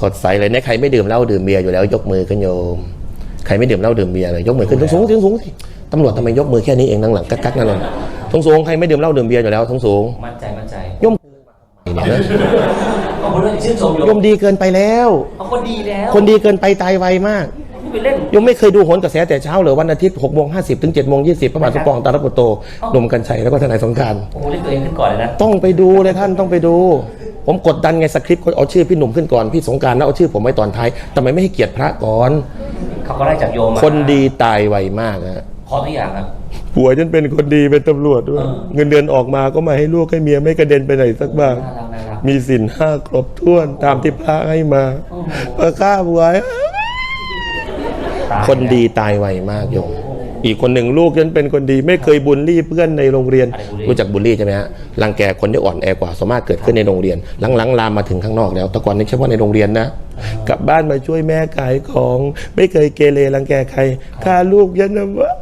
Speaker 1: สดใสเลยเนี่ยใครไม่ดื่มเหล้าดื่มเบียร์อยู่แล้ว ยกมือขึ้นโยม ใครไม่ดื่มเหล้าดื่มเบียร์เลยยกมือขึ้นสูงสูงสูงสิตำรวจทำไมยกมือแค่นี้เองนั่งหลังกักกักนั่นน่ะสูงสูงใครไม่ดื่มเหล้าดื่มเบียร์อยู่แล้วสูงสูง
Speaker 2: มั่นใจมั่นใจ
Speaker 1: ยมเนี่ยนะ
Speaker 2: เอาคนด้วยชื่นชมโย
Speaker 1: ย
Speaker 2: ม
Speaker 1: มดีเกินไปแล้ว
Speaker 2: เอาคนดีแล้ว
Speaker 1: คนดีเกินไปตายไวมาก
Speaker 2: ไม่ไปเล่น
Speaker 1: ยมไม่เคยดูโหนกระแสแต่เช้าเหรือวันอาทิตย์6โมง50ถึง7โมง20พระบาทสมเด็จพระปองตาลปุตโตหนุ่มกัญชัยแล้วก็ทนายสงกราร
Speaker 2: โอ้โหเล่นตัวเองขึ้นก่อนเลยนะ
Speaker 1: ต้องไปดูเลยท่านต้องไปดู ผมกดดันไงสคริปต์เขาเอาชื่อพี่หนุ่มขึ้นก่อนพี่สงกรารแล้วเอาชื่อผมไว้ตอนท้ายทำไมไม่ให้เกียรติพระก่อน
Speaker 2: เขาก็ได้จากโยมมา
Speaker 1: คนดีตายไวมากนะ
Speaker 2: ขอตัวอย่างครับ
Speaker 1: ผัวฉันเป็นคนดีเป็นตำรวจด้วย
Speaker 2: เออ
Speaker 1: เงินเดือนออกมาก็มาให้ลูกให้เมียไม่กระเด็นไปไหนสักบาท
Speaker 2: น่ารักน่ารัก
Speaker 1: มีสินห้าครบถ้วนตามที่พระให้มาพระฆ่าผัว
Speaker 2: ตาย
Speaker 1: คนดีตายไวมากโยมอีกคนหนึ่งลูกฉันเป็นคนดี ไม่เคยบูลลี่เพื่อนในโรงเรียน รู้จักบูลลี่ใช่ไหมฮะรังแกคนที่อ่อนแอกว่าสามารถเกิดขึ้นในโรงเรียนหลังๆลามมาถึงข้างนอกแล้วแต่ก่อนนี่เฉพาะในโรงเรียนนะกลับบ้านมาช่วยแม่ขายของ ไม่เคยเกเรรังแกใครฆ่าลูกยันนะวะ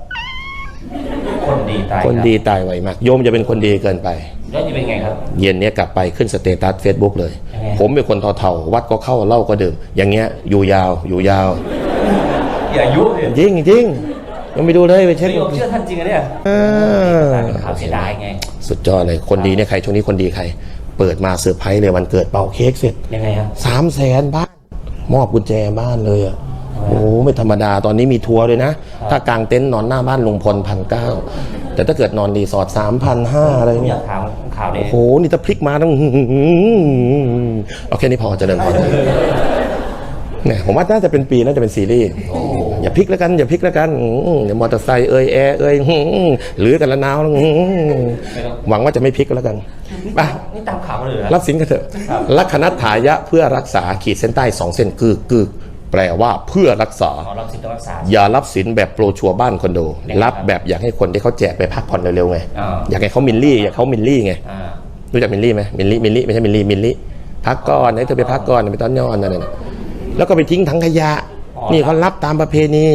Speaker 2: คนดีตาย
Speaker 1: คนดีตายไวมากโยมจะเป็นคนดีเกินไป
Speaker 2: แล้วจะเป็นไงครับ
Speaker 1: เย็นเนี้ยกลับไปขึ้นสเตตัสเฟซบุ๊กเลย
Speaker 2: ยังไง
Speaker 1: ผมเป็นคนเท่าๆวัดก็เข้าเหล่าก็ดื่มอย่างเงี้ยอยู่ยาวอยู่ยาว
Speaker 2: อย่ายุเลย
Speaker 1: จริงจริงยังไปดูเลยไปเช็ค
Speaker 2: โยมเชื่อท่านจริงอะเนี่ย
Speaker 1: เออ
Speaker 2: เป็นข่าวเสียดายไง
Speaker 1: สุดยอดเลยคนดีเนี่ยใครช่วงนี้คนดีใคร เปิดมาเซอร์ไพรส์เลยวันเกิดเป่าเค้กเสร็จ
Speaker 2: ยังไงครับ
Speaker 1: สามแสนบ้านมอบกุญแจบ้านเลยอะโอ้ไม่ธรรมดาตอนนี้มีทัวร์เลยนะ ถ้ากางเต็นท์นอนหน้าบ้านลุงพลพันเก้าแต่ถ้าเกิดนอนรีสอร์ทสามพันห้าอะไร
Speaker 2: ผมอ
Speaker 1: เนี่ย
Speaker 2: ยากถามข่าวนี้
Speaker 1: โอ้โหนี่ถ้าพลิกมาต้องเอาแค่นี้พอเจริญพร เนี่ยผมว่าน่าจะเป็นปีน่าจะเป็นซีรีส์อย่าพลิกแล้วกันอย่าพลิกแล้วกันอืมเดี๋ยวมอเตอร์ไซค์เอ่ยแอร์เอ่ยอืมหรือกันละนาวอืมหวังว่าจะไม่พลิกก็แล้วกันไป
Speaker 2: นี่ตามข่าวมาเลยเหรอ
Speaker 1: รับสินกันเถอะลัคนัตถายะเพื่อรักษาขีดเส้นใต้สองเส้นคือคือแปลว่าเพื่อรักษา
Speaker 2: ขอรับสิทธิ์ต้องรักษา
Speaker 1: อย่ารับสินแบบโปรชัวร์บ้านคอนโด รับแบบอยากให้คนที่เขาแจกไปพักผ่อนเร็วๆไง
Speaker 2: อ่า
Speaker 1: อยากให้เขามินลี่อยากเขามินลี่ไง
Speaker 2: อ่า
Speaker 1: รู้จักมินลี่ไหมมินลี่มินลี่ไม่ใช่มินลี่มินลี่พักก่อนให้เธอไปพักก่อนไปตอนย้อนนั่นน่ะ แล้วก็ไปทิ้งถังขยะ นี่เขารับตามประเพณี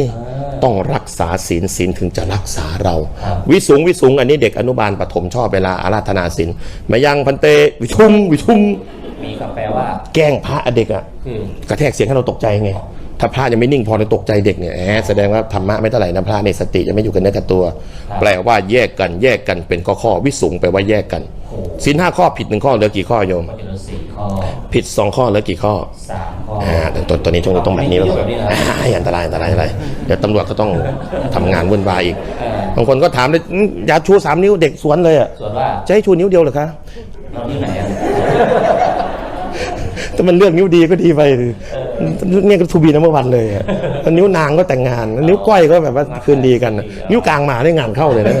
Speaker 1: ต้องรักษาศีลศีลถึงจะรักษาเรา วิสุงวิสุงอันนี้เด็กอนุบาลปฐมชอบเวลาอาราธนาศีลมายังพันเตวิชุงวิชุง
Speaker 2: มีคำแปลว่า
Speaker 1: แกล้งพระเด็กอะ
Speaker 2: คือ
Speaker 1: กระแทกเสียงให้เราตกใจไง ถ้าพระยังไม่นิ่งพอเลยตกใจเด็กเนี่ยแหมแสดงว่าธรรมะไม่เท่าไหร่นะพระในยสติยังไม่อยู่กันเนื้อกับตัว แปลว่าแยกกันแยกกันเป็นข้อข้อวิสุงแปลว่าแยกกันศีลห้าข้อผิดหนึ่งข้อเหลือกี่ข้อโยม
Speaker 2: ก็จะเหลือสี่ข้อ
Speaker 1: ผิดสองข้อเหลือกี่ข้อ
Speaker 2: สามข้อ
Speaker 1: อ่าแต่ตัวตัวนี้ช่วงนี้ต้องแบบนี้แล้ว
Speaker 2: แบบนี้เหรอ
Speaker 1: ให้อันตรายอันตรายอะไรเดี๋ยวตำรวจก็ต้องทำงานวุ่นวายอีกบางคนก็ถามเลยอืมอย่าชูสามนิ้วเด็กสวนเลยอะ
Speaker 2: ส่วนว่า
Speaker 1: จะให้ชูนิ้วเดียวเหรอคะ
Speaker 2: เราที่ไหนอะ
Speaker 1: ถ้ามันเลือกนิ้วดีก็ดีไปเนี่ยก็ทูบีนัมเบอร์วันเลยอะแล้วนิ้วนางก็แต่งงาน นิ้วก้อยก็แบบว่าคืนดีกันอะนิ้วกลางมาได้งานเข้าเลยนะ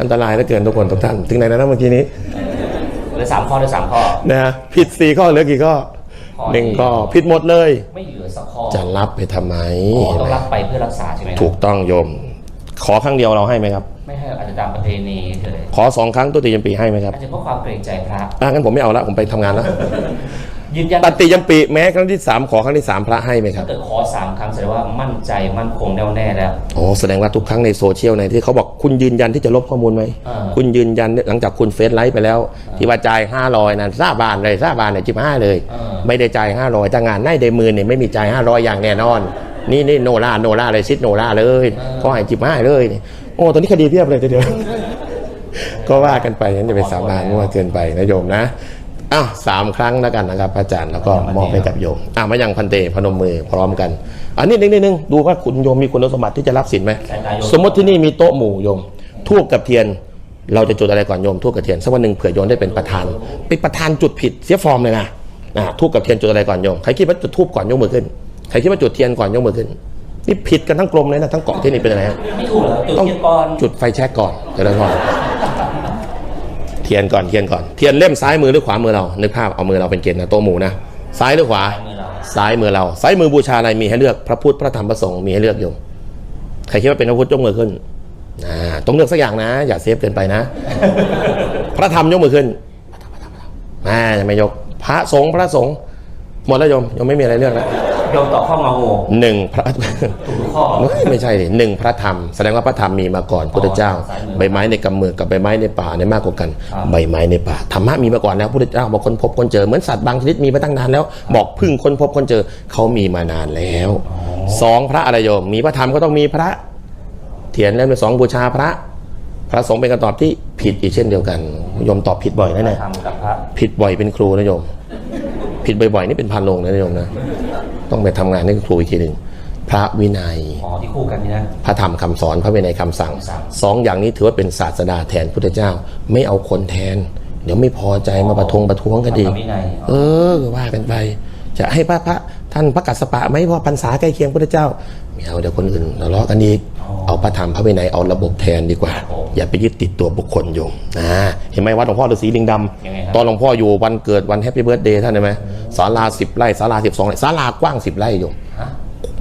Speaker 1: อันตรายเหลือเกินทุกคนทุกท่าน ถึงไหนแล้วนะเมื่อกี้นี้
Speaker 2: เหลือสามข้อเหลือสามข้อ
Speaker 1: นะผิดสี่ข้อเหลือกี่ข้อ
Speaker 2: ข้อ
Speaker 1: หนึ่งข้อผิดหมดเลย
Speaker 2: ไม่เหลือสักข้อ
Speaker 1: จะรับไปทำไม
Speaker 2: อ๋อต้องรับไปเพื่อรักษาใช่ไหมครับ
Speaker 1: ถูกต้องโยม ขอครั้งเดียวเราให้ไหมครับ
Speaker 2: ไม่ให้อาจจะตามประเพณีเฉย
Speaker 1: ขอสองครั้งตัวตียมปีให้ไหมครับ
Speaker 2: อาจจะเพราะความเกรงใจพระ
Speaker 1: อะงั้นผมไม่เอาละผมไปทำงานแล้ว
Speaker 2: ยืนยัน
Speaker 1: ปฏิยมปีแม้ครั้งที่สามขอครั้งที่สามพระให้ไหมครั
Speaker 2: ถ้า
Speaker 1: บ
Speaker 2: เกิดขอสามครั้งแสดงว่ามั่นใจมั่นคงแน่วแน่แล้ว
Speaker 1: โอ้แสดงว่าทุกครั้งในโซเชียลในที่เขาบอกคุณยืนยันที่จะลบข้อมูลไหม
Speaker 2: อ่า
Speaker 1: คุณยืนยันเนี่ยหลังจากคุณเฟซไลฟ์ไปแล้ว ที่ว่าจ่ายห้าร้อยนั่นซาบานเลยซาบานเนี่ยจิบห้าเลย
Speaker 2: อ่า
Speaker 1: ไม่ได้จ่ายห้าร้อยจ้างงานในเดมือเนี่ยไม่มีจ่ายห้าร้อยอย่างแน่นอน นี่นี่โนล่าโนล่าเลยซิดโนล่าเลยก็ให้จิบห้าเลย โอ้ตอนนี้คดีเพียบเลยทีเดียว ก็ว่ากันไปนั่นจะเป็นสาบานว่าเกินไปนะโยมนะ อ้าวสามครั้งแล้วกันนะครับพระอาจารย์แล้วก็มอบให้กับโยมอะมายังพันเตพนมมือพร้อมกัน อันนี้นิดนึงดูว่าคุณโยมมีคุณสมบัติที่จะรับสินไหม
Speaker 2: สายตาโยม
Speaker 1: สมมติที่นี่มีโต๊ะหมู่โยมทูบกับเทียน เราจะจุดอะไรก่อนโยมทูบกับเทียนสักวันหนึ่งเผื่อโยมได้เป็นประธานเป็นประธานจุดผิดเสียฟอร์มเลยนะอ่าทูบกับเทียนจุดอะไรก่อนโยมใครคิดว่าจุดทูบก่อนยกมือขึ้นใครคิดว่าจุดเทียนก่อนยกมือขึ้นนี่ผิดกันทั้งกลมเลยนะทั้งเกาะที่นี่เป็นอะไรฮะ
Speaker 2: ไม่ถูกเหรอจุด
Speaker 1: ต้อง
Speaker 2: เทียนก่อน
Speaker 1: จุดไฟแช็กก่อนเดี๋ยวเราก่อนเทียนก่อนเทียนก่อนเทียนเล่มซ้ายมือหรือขวามือเรานึกภาพเอามือเราเป็นเกณฑ์นะโต๊ะหมูนะซ้ายหรือขวา ซ้ายมือเรา ซ้ายมือบูชาอะไรมีให้เลือกพระพุทธพระธรรมพระสงฆ์มีให้เลือกโยมใครคิดว่าเป็นพระพุทธยกมือขึ้นต้องเลือกสักอย่างนะ อย่าเซฟเกินไปนะ พระธรรมยกมือขึ้นพระธรรมพระธรรมพระธรรมอ่าจะไม่ยก พระสงฆ์พระสงฆ์หมดแล้วโยมโยมไม่มีอะไรเลือกแล้ว
Speaker 2: โยมตอบข้ององู
Speaker 1: หนึ่งพระ
Speaker 2: ถูกทุกข้อ
Speaker 1: ไม่ใช่ดิหนึ่งพระธรรม แสดงว่าพระธรรมมีมาก่อนพุทธเจ้า
Speaker 2: สายมือ
Speaker 1: ใบไม้ในกำมือกับใบไม้ในป่าในยมากกว่ากัน
Speaker 2: ครับ
Speaker 1: ใบไม้ในป่าธรรมะมีมาก่อนแล้วพุทธเจ้าบอกคนพบคนเจอเหมือนสัตว์บางชนิดมีมาตั้งนานแล้ว บอกพึ่งคนพบคนเจอเขามีมานานแล้วสองพระอะไรโยม มีพระธรรมก็ต้องมีพระ เถียนเล่มที่สองบูชาพระ พระสงฆ์เป็นคำตอบที่ผิดอีกเช่นเดียวกันโยมตอบผิดบ่อยนะเนี่ย
Speaker 2: ทำกับพระ
Speaker 1: ผิดบ่อยเป็นครูนะโยมผิดบ่อยๆนี่เป็นพันลงนะโยมนะ ต้องไปทำงานให้ครูอีกทีหนึ่งพระวินัย
Speaker 2: อ๋อที่คู่กันนี่นะ
Speaker 1: พระธรรมคำสอนพระวินัยคำสั่ง
Speaker 2: คำสั่ง
Speaker 1: สองอย่างนี้ถือว่าเป็นศาสดาแทนพุทธเจ้า ไม่เอาคนแทน เดี๋ยวไม่พอใจมาประทงประท้วงกันดี
Speaker 2: ทำกับวินัย
Speaker 1: เออว่ากันไป จะให้พระพระท่านพระกัสสปะไหมเพราะพรรษาใกล้เคียงพุทธเจ้า ไม่เอาเดี๋ยวคนอื่นทะเลาะกันอีกเอาพระธรรมพระวินัยเอาระบบแทนดีกว่า อย่าไปยึดติดตัวบุคคลโยมนะเห็นไหมวัดหลวงพ่อฤาษีลิงด
Speaker 2: ยังไงครับำ
Speaker 1: ตอนหลวงพ่ออยู่วันเกิดวันแฮปปี้เบิร์ดเดย์ท่านเห็นไหมศาลาสิบไร่ศาลาสิบสองไร่ศาลากว้างสิบไร่โยม
Speaker 2: ฮะ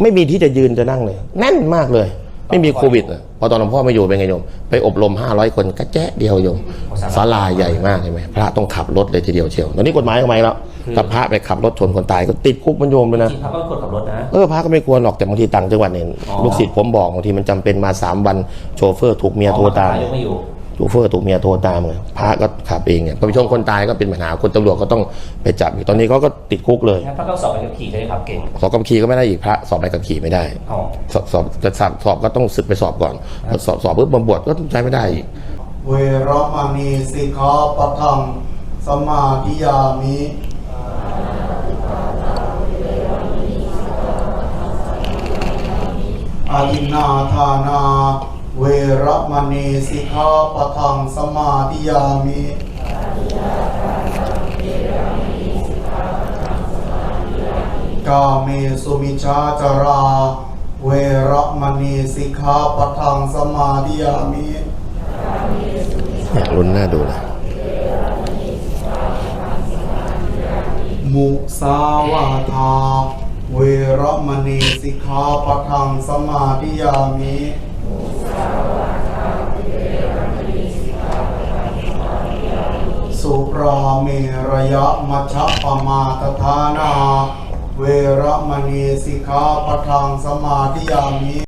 Speaker 1: ไม่มีที่จะยืนจะนั่งเลย แน่นมากเลย ไม่มีโควิดอะพอตอนหลวงพ่อไม่อยู่เป็นไงโยม ไปอบรม 500 คนกระแจ๊ะเดียวโยมศาลาใหญ่มากใช่ไหมพระต้องขับรถเลยทีเดียวเชียวตอนนี้กฎหมายออกมาแล้ว ถ้าพระไปขับรถชนคนตายก็ติดคุกมันโยมเลยนะ
Speaker 2: จริงพระก็ควรขับรถนะ
Speaker 1: เออพระก็ไม่ควรหรอกแต่บางทีต่างจังหวัดเนี่ย
Speaker 2: อ๋อ
Speaker 1: ลูกศิษย์ผมบอกบางทีมันจำเป็นมา3วันโชเฟอร์ถูกเมียโทรตาม
Speaker 2: ยกไม่อยู่
Speaker 1: โชเฟอร์ถูกเมียโทรตามไงพระก็ขับเองเนี่ยพอไปชนคนตายก็เป็นปัญหาคนตำรวจก็ต้องไปจับอีกตอนนี้เขาก็ติดคุกเลย
Speaker 2: งั้นพระก็สอบไปขับขี่จะได้ขับเก่ง
Speaker 1: สอบกับขี่ก็ไม่ได้อีกพระสอบใบขับขี่ไม่ได้
Speaker 2: อ๋อ
Speaker 1: สอบสอบจะสอบสอบก็ต้องศึกไปสอบก่อนพอสอบสอบปุ๊บบำบวชก็ใช้ไม่ได้อีก
Speaker 4: เวรมณีสิกขาปะทังสมาธิยามิ อาทินนาทานา เวรมณีสิกขาปะทังสมาธิยามิกาเมสุมิชาจารา เวรมณีสิกขาปะทังสมาธิยามิ
Speaker 1: อยากลุ้นหน้าดูเลย
Speaker 4: มุสาวาทา เวรมณีสิกขาปะทังสมาธิยามิสุราเมรยะมัชฌปมาทานา เวรมณีสิกขาปะทังสมาธิยามิ